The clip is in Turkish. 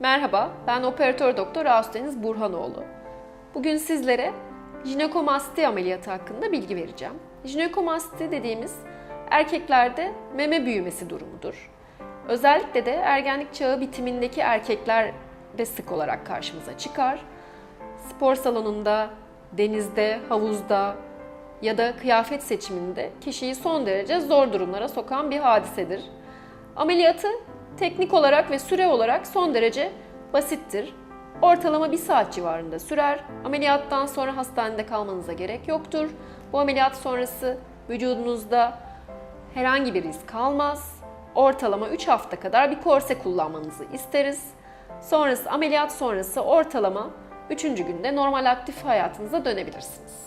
Merhaba, ben operatör doktor Ağusteniz Burhanoğlu. Bugün sizlere jinekomasti ameliyatı hakkında bilgi vereceğim. Jinekomasti dediğimiz erkeklerde meme büyümesi durumudur. Özellikle de ergenlik çağı bitimindeki erkeklerde sık olarak karşımıza çıkar. Spor salonunda, denizde, havuzda ya da kıyafet seçiminde kişiyi son derece zor durumlara sokan bir hadisedir. Ameliyatı teknik olarak ve süre olarak son derece basittir. Ortalama bir saat civarında sürer. Ameliyattan sonra hastanede kalmanıza gerek yoktur. Bu ameliyat sonrası vücudunuzda herhangi bir iz kalmaz. Ortalama 3 hafta kadar bir korse kullanmanızı isteriz. Sonrası ameliyat sonrası ortalama 3. günde normal aktif hayatınıza dönebilirsiniz.